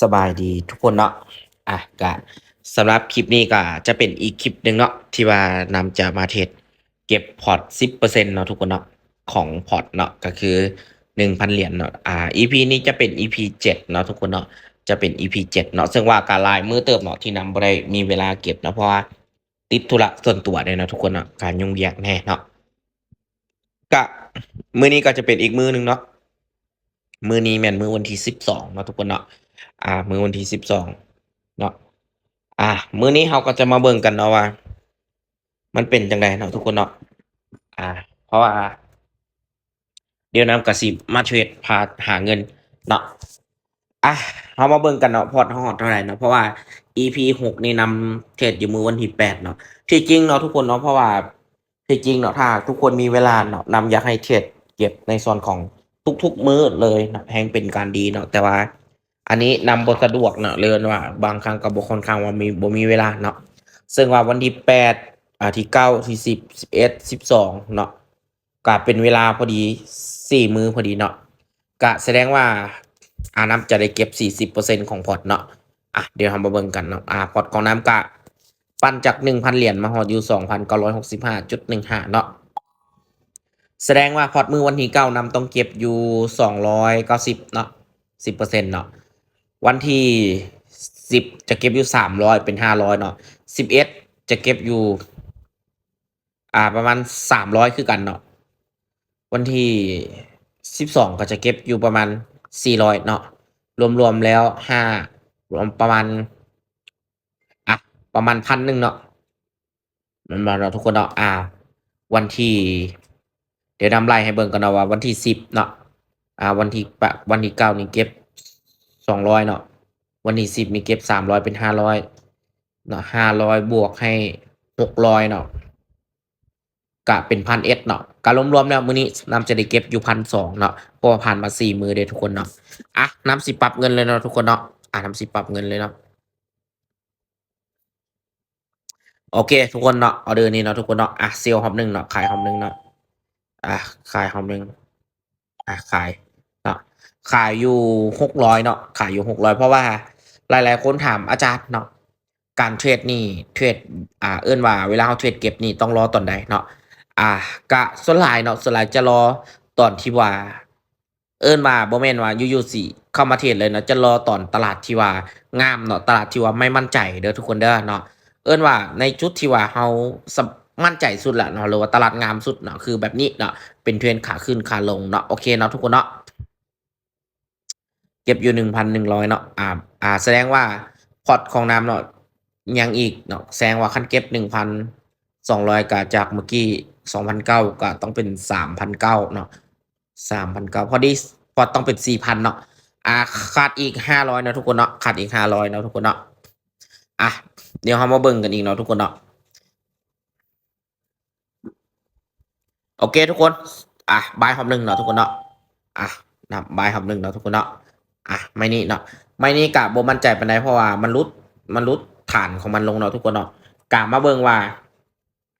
สบายดีทุกคนเนาะอะก็สำหรับคลิปนี้ก็จะเป็นอีกคลิปหนึ่งเนาะที่ว่านำจะมาเทรดเก็บพอร์ตสิบเปอร์เซ็นต์เนาะทุกคนเนาะของพอร์ตเนาะก็คือหนึ่งพันเหรียญเนาะอ่า EP นี้จะเป็น EP เจ็ดเนาะทุกคนเนาะจะเป็น EP เจ็ดเนาะซึ่งว่าการไลายมือเติมเนาะที่นำได้มีเวลาเก็บเนาะเพราะว่าติดธุระส่วนตัวเลยนาะทุกคนเนาะการยุ่งยากแน่เนาะก็มือนี้ก็จะเป็นอีกมือหนึ่งเนาะมือนี้แม่นมือวันที่สิบสองเนาะทุกคนเนาะ อ่า มือวันที่สิบสองเนาะอ่า มือนี้เราก็จะมาเบิ่งกันเนาะว่า มันเป็นจังไดเนาะทุกคนเนาะอ่า เพราะว่า เดี๋ยวนำกระสิบมาเทรดพาหาเงินเนาะอะเรามาเบิ่งกันเนาะพอร์ตฮอดเท่าไหร่เนาะเพราะว่า EP หกนี่นำเทรดอยู่มือวันที่แปดเนาะที่จริงเนาะทุกคนเนาะเพราะว่าที่จริงเนาะถ้า ทุกคนมีเวลาเนาะนำอยากให้เทรดเก็บในส่วนของทุกๆมื้อเลยนะแฮงเป็นการดีเนาะแต่ว่า อันนี้นำบ่สะดวกเนาะเลยว่า บางครั้งก็บ่ค่อนข้างว่ามีบ่มีเวลาเนาะซึ่งว่าวันที่แปดอ่าที่เก้าที่สิบสิบเอ็ดสิบสองเนาะก็เป็นเวลาพอดีสี่มือพอดีเนาะก็แสดงว่าอาน้ำจะได้เก็บสี่สิบเปอร์เซ็นของพอร์ตเนาะอะเดี๋ยวเรามาเบิ่งกันเนาะอ่าพอร์ตของน้ำกะปั้นจากหนึ่งพันเหรียญมาหอดอยู่สองพันเก้าร้อยหกสิบห้าจุดหนึ่งห้าเนาะแสดงว่าพอร์ตมือวันที่เก้านำต้องเก็บอยู่สองร้อยเก้าสิบเนาะสิบเปอร์เซ็นเนาะ วันที่สิบจะเก็บอยู่สามร้อยเป็นห้าร้อยเนาะสิบเอ็ดจะเก็บอยู่ อ่าประมาณสามร้อยคือกันเนาะวันที่สิบสองก็จะเก็บอยู่ประมาณสี่ร้อยเนาะรวมๆแล้วห้ารวมประมาณอะประมาณพันหนึ่งเนาะมันมาเราทุกคนเนาะอ่า วันที่ เดี๋ยวนำไล่ให้เบิ่งกันเนาะว่าวันที่สิบเนาะอ่า วันที่ปะวันที่เก้านี่เก็บ สองร้อยเนาะวันที่สิบมีเก็บสามร้อยเป็นห้าร้อยเนาะห้าร้อยบวกให้หกร้อยเนาะกะเป็นพันเอ็ดเนาะกะรวมๆแล้วมื้อนี้น้ำจะได้เก็บอยู่พันสองเนาะเพราะผ่านมาสี่มือเด้ทุกคนเนาะอะน้ำสิปรับเงินเลยเนาะทุกคนเนาะอะนำสิปรับเงินเลยเนาะโอเค ทุกคนเนาะออเดอร์นี้เนาะทุกคนเนาะอะเซลล์หอมหนึ่งเนาะขายหอมหนึ่งเนาะอะขายหอมหนึ่งอะขาย ขายอยู่หกร้อยเนาะขายอยู่หกร้อยเพราะว่าหลาย ๆ คนถามอาจารย์เนาะการเทรดนี่เทรดอ่าเอิ้นว่าเวลาเราเทรดเก็บนี่ต้องรอตอนใดเนาะอ่ากะส่วนหลายเนาะส่วนหลายจะรอตอนที่ว่า เอิ้นว่าบ่แม่นว่าอยู่ๆสิเข้ามาเทรดเลยเนาะจะรอตอนตลาดที่ว่างามเนาะตลาดที่ว่าไม่มั่นใจเด้อทุกคนเด้อเนาะเอิ้นว่าในจุดที่ว่าเราสมั่นใจสุดละเนาะหรือว่าตลาดงามสุดเนาะคือแบบนี้เนาะเป็นเทรนขาขึ้นขาลงเนาะโอเคเนาะทุกคนเนาะ เก็บอยู่หนึ่งพันหนึ่งร้อยเนาะอ่าอ่าแสดงว่าพอร์ตของน้ำเนาะยังอีกเนาะแสดงว่าคันเก็บหนึ่งพันสองร้อยกะจากเมื่อกี้สองพันเก้าก็ต้องเป็นสามพันเก้าเนาะสามพันเก้าพอดีพอตต้องเป็นสี่พันเนาะอ่าขาดอีกห้าร้อยเนาะทุกคนเนาะขาดอีกห้าร้อยเนาะทุกคนเนาะอะเดี๋ยวเรามาเบิ่งกันอีกเนาะทุกคนเนาะโอเคทุกคน อะบายหอมหนึ่งเนาะทุกคนเนาะ อะนับบายหอมหนึ่งเนาะทุกคนเนาะ อะไม่นี่เนาะไม่นี่กะบ่มั่นใจปานใดเพราะว่ามันรุดมันรุดฐานของมันลงเนาะทุกคนเนาะกะมาเบิ่งว่า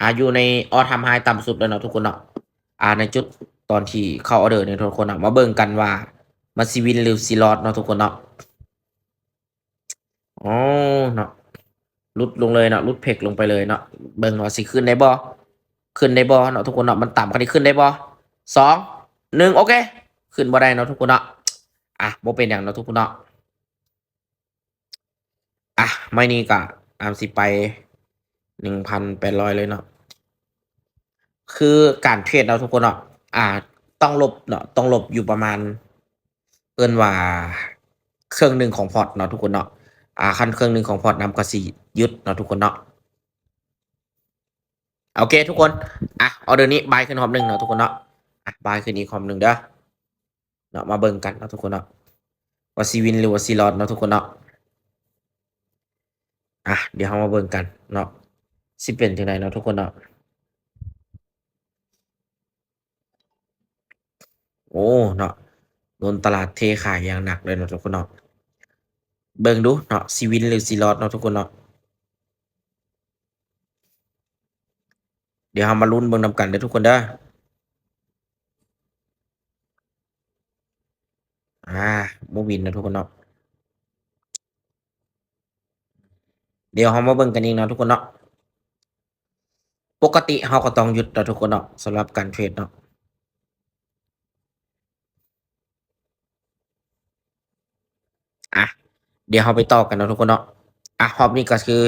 อ่าอยู่ในออทำไฮต่ำสุดแล้วเนาะทุกคนเนาะอ่าในจุดตอนที่เข้าออเดอร์เนี่ยทุกคนเนาะมาเบิ่งกันว่ามันสิวินหรือสิรอดเนาะทุกคนเนาะอ๋อเนาะรุดลงเลยเนาะรุดเพกลงไปเลยเนาะเบิ่งว่าสิขึ้นได้บ่ขึ้นได้บ่เนาะทุกคนเนาะมันต่ำกันนี้ขึ้นได้บ่สองหนึ่งโอเค ขึ้นบ่ได้เนาะทุกคนเนาะ อะโบเป็นอย่างเนาะทุกคนเนาะอะไม่นี่กะอามสิไปหนึ่งพันแปดร้อยเลยเนาะคือการเทรดเนาทุกคนเนาะอ่า ต้องลบเนาะต้องลบอยู่ประมาณเอินว่าเครื่องหนึ่งของพอร์ตเนาะทุกคนเนาะอ่าคันเครื่องหนึ่งของพอร์ตนำก็สิยึดเนาะทุกคนเนาะโอเคทุกคน อะออเดอร์นี้บายขึ้นคอมหนึ่งเนาะทุกคนเนาะ อะบายขึ้นอีกคอมหนึ่งเด้อ เนาะมาเบิ่งกันเนาะทุกคนเนาะว่าซีวินหรือว่าซีรอดเนาะทุกคนเนาะอะเดี๋ยวเรามาเบิ่งกันเนาะสิเป็นจังไดเนาะทุกคนเนาะโอ้เนาะโดนตลาดเทขายอย่างหนักเลยเนาะทุกคนเนาะเบิ่งดูเนาะซีวินหรือซีรอดเนาะทุกคนเนาะเดี๋ยวเรามาลุ้นเบิ่งนำกันเด้อทุกคนเด้อ อ่าบ่วินนะทุกคนเนาะเดี๋ยวเรามาเบิ่งกันอีกเนาะทุกคนเนาะปกติเราก็ต้องหยุดเนาะทุกคนเนาะสำหรับการเทรดเนาะอะเดี๋ยวเราไปต่อกันเนาะทุกคนเนาะอะรอบนี้ก็คือ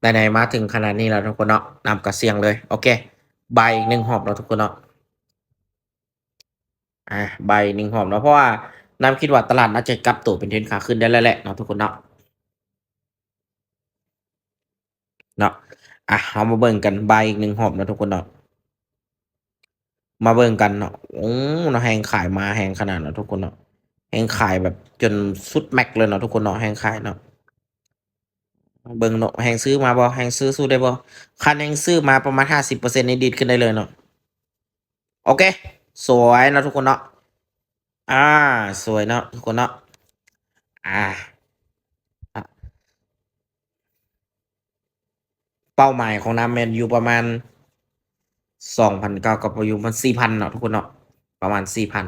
ไหนๆมาถึงขนาดนี้แล้วทุกคนเนาะนำกระเสียงเลย โอเคใบอีกหนึ่งหอบเนาะทุกคนเนาะอะใบหนึ่งหอบเนาะเพราะว่า น้ำคิดว่าตลาดน่าจะกลับตัวเป็นเทรนขาขึ้นได้แล้วแหละเนาะทุกคนเนาะเนาะอะเรามาเบิ่งกันใบอีกหนึ่งหอบเนาะทุกคนเนาะมาเบิ่งกันเนาะโอ้เนาแหงขายมาแหงขนาดเนาะทุกคนเนาะแหงขายแบบจนสุดแม็กเลยเนาะทุกคนเนาะแหงขายเนาะเบิ่งเนาะแหงซื้อมาบ่แหงซื้อสู้ได้บ่คันแหงซื้อมาประมาณห้าสิบเปอร์เซ็นต์ในดีดขึ้นได้เลยเนาะโอเค สวยเนาะทุกคนเนาะ อ่า สวยเนาะทุกคนเนาะอ่า เป้าหมายของน้ำแมนอยู่ประมาณสองพันเก้ากับอยู่มันสี่พันเนาะทุกคนเนาะประมาณสี่พัน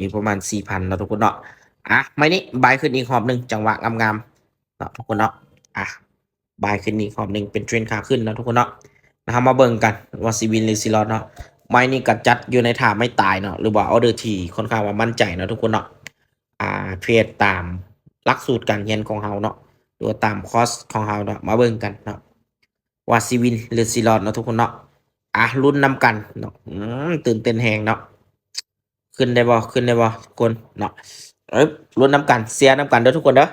อีกประมาณสี่พันเนาะทุกคนเนาะอะไม่นี่บายขึ้นอีกหอบหนึ่งจังหวะงามๆเนาะทุกคนเนาะอะ บายขึ้นอีกหอบหนึ่งเป็นเทรนขาขึ้นนะทุกคนเนาะนะครับมาเบิ่งกันว่าซีวินหรือซีรอดเนาะไม่นี่กัดจัดอยู่ในถาไม่ตายเนาะหรือว่าออเดอร์ทีค่อนข้างว่ามั่นใจเนาะทุกคนเนาะอ่าเทรดตามหลักสูตรการเรียนของเฮาเนาะหรือว่าตามคอร์สของเราเนาะมาเบิ่งกันเนาะว่าซีวินหรือซีรอดเนาะทุกคนเนาะอะรุ่นนำกันเนาะตื่นเต้นแหงเนาะขึ้นได้บ่ขึ้นได้บ่ทุกคนเนาะเอ้ยรุ่นนำกันเสียนำกันเด้อทุกคนเด้อ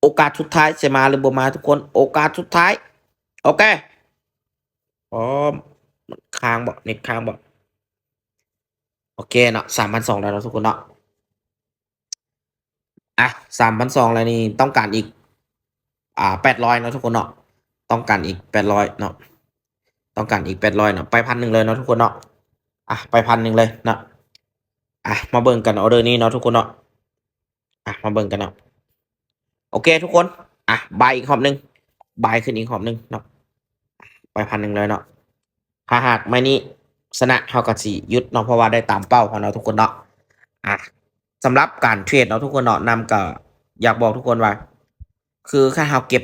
โอกาสสุดท้ายจะมาหรือบ่มาทุกคน โอกาสสุดท้าย โอเคพร้อมค้างบ่เน็ตค้างบ่โอเคเนาะสามพันสองแล้วนะทุกคนเนาะอะสามพันสองแล้วนี่ต้องการอีก อ่าแปดร้อยเนาะทุกคนเนาะต้องการอีกแปดร้อยเนาะต้องการอีกแปดร้อยเนาะไปพันหนึ่งเลยเนาะทุกคนเนาะอะไปพันหนึ่งเลยเนาะอะมาเบิ่งกันออเดอร์นี้เนาะทุกคนเนาะอะมาเบิ่งกันเนาะ โอเคทุกคน อะบายอีกหอบหนึ่งบายขึ้นอีกหอบหนึ่งเนาะไปพันหนึ่งเลยเนาะถ้าหากไม่นี้ชนะเท่ากับสี่ยุดเนาะเพราะว่าได้ตามเป้าของเราทุกคนเนาะอะสำหรับการเทรดเนาะทุกคนเนาะนำกับอยากบอกทุกคนว่า คือถ้าเราเก็บ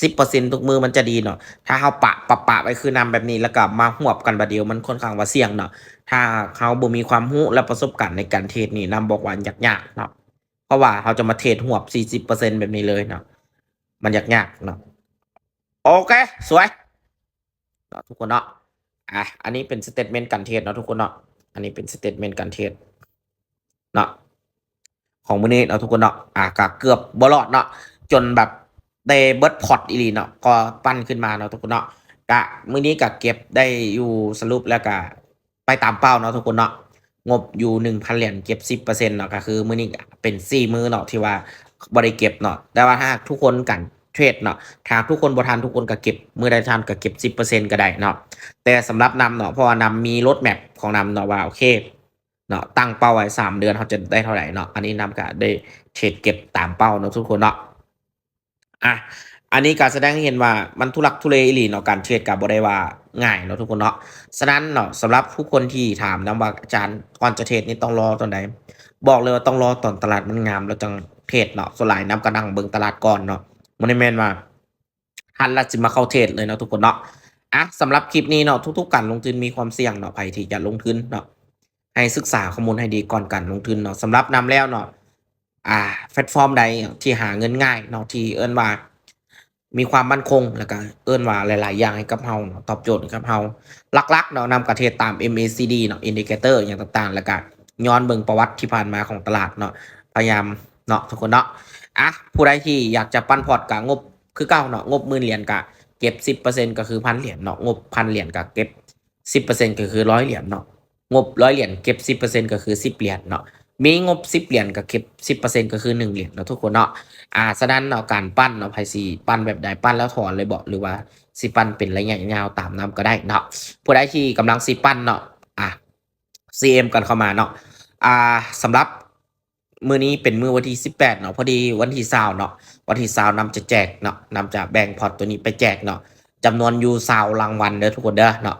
สิบเปอร์เซ็นทุกมือมันจะดีเนาะ ถ้าเราปะปะปะไปคือนำแบบนี้แล้วก็มาหวบกันบาเดียวมันค่อนข้างว่าเสี่ยงเนาะ ถ้าเขาบ่มีความรู้และประสบการณ์ในการเทรดนี่นำบอกว่ายากๆเนาะ เพราะว่าเขาจะมาเทรดหวบสี่สิบเปอร์เซ็นแบบนี้เลยเนาะมันยากๆเนาะโอเค สวยเนาะทุกคนเนาะอะอันนี้เป็นสเตทเมนต์การเทรดเนาะทุกคนเนาะอันนี้เป็นสเตทเมนต์การเทรดเนาะของมื้อนี้เนาะทุกคนเนาะอะก็เกือบบรอดเนาะจนแบบได้เบิร์ดพอตอีหลีเนาะก็ปั้นขึ้นมาเนาะทุกคนเนาะกะมื้อนี้ก็เก็บได้อยู่สรุปแล้วก็ไปตามเป้าเนาะทุกคนเนาะ งบอยู่หนึ่งพันเหรียญเก็บสิบเปอร์เซ็นต์เนาะก็คือมือนี้เป็นสี่มือเนาะที่ว่าบริเก็บเนาะแต่ว่าถ้าทุกคนกันเทรดเนาะถ้าทุกคนบ่ทันทุกคนก็เก็บมือใดทันก็เก็บสิบเปอร์เซ็นต์ก็ได้เนาะแต่สำหรับนำเนาะเพราะว่านำมีรถแมพของนำเนาะว่าโอเคเนาะตั้งเป้าไว้สามเดือนเขาจะได้เท่าไหร่เนาะอันนี้นำก็ได้เทรดเก็บตามเป้าเนาะทุกคนเนาะอะ อันนี้การแสดงให้เห็นว่ามันทุลักทุเลอีหลีเนาะการเทรดกับบได้ว่าง่ายเนาะทุกคนเนาะฉะนั้นเนาะสำหรับผู้คนที่ถามนะว่าอาจารย์ก่อนจะเทรดนี่ต้องรอตอนไหนบอกเลยว่าต้องรอตอนตลาดมันงามแล้วจังเทรดเนาะส่วนหลายน้ำกระดังเบิ่งตลาดก่อนเนาะมันแม่นว่าทันละสิมาเข้าเทรดเลยเนาะทุกคนเนาะอะสำหรับคลิปนี้เนาะทุกๆการลงทุนมีความเสี่ยงเนาะใครที่จะลงทุนเนาะให้ศึกษาข้อมูลให้ดีก่อนการลงทุนเนาะสำหรับนำแล้วเนาะอ่าแพลตฟอร์มใดที่หาเงินง่ายเนาะที่เอิ้นว่า มีความมั่นคงแล้วก็เอิ้นว่าหลาย ๆ อย่างให้กับเฮาเนาะตอบโจทย์ให้กับเฮาลักๆเนาะนำกระเทศตาม MACD เนาะ Indicator อย่างต่าง ๆ แล้วก็ย้อนเบิ่งประวัติที่ผ่านมาของตลาดเนาะพยายามเนาะทุกคนเนาะอะผู้ใดที่อยากจะปั้นพอร์ตกะงบคือเก่าเนาะงบหมื่นเหรียญกะเก็บ10%ก็คือพันเหรียญเนาะงบพันเหรียญกะเก็บ10%ก็คือร้อยเหรียญเนาะงบร้อยเหรียญเก็บ10%ก็คือ10เหรียญเนาะ มีงบ10เหรียญก็เก็บ10%ก็คือ1เหรียญเนาะทุกคนเนาะอ่าฉะนั้นเนาะการปั้นเนาะไพซีปั้นแบบใดปั้นแล้วถอนเลยบอกหรือว่าสิปั้นเป็นระยะยาวตามน้ำก็ได้เนาะผู้ใดที่กำลังสิปั้นเนาะอะ CM กันเข้ามาเนาะอ่าสำหรับมือนี้เป็นมือวันที่ 18เนาะพอดีวันที่20เนาะวันที่20นำจะแจกเนาะนำจะแบ่งพอร์ตตัวนี้ไปแจกเนาะจำนวนอยู่20รางวัลเด้อทุกคนเด้อเนาะ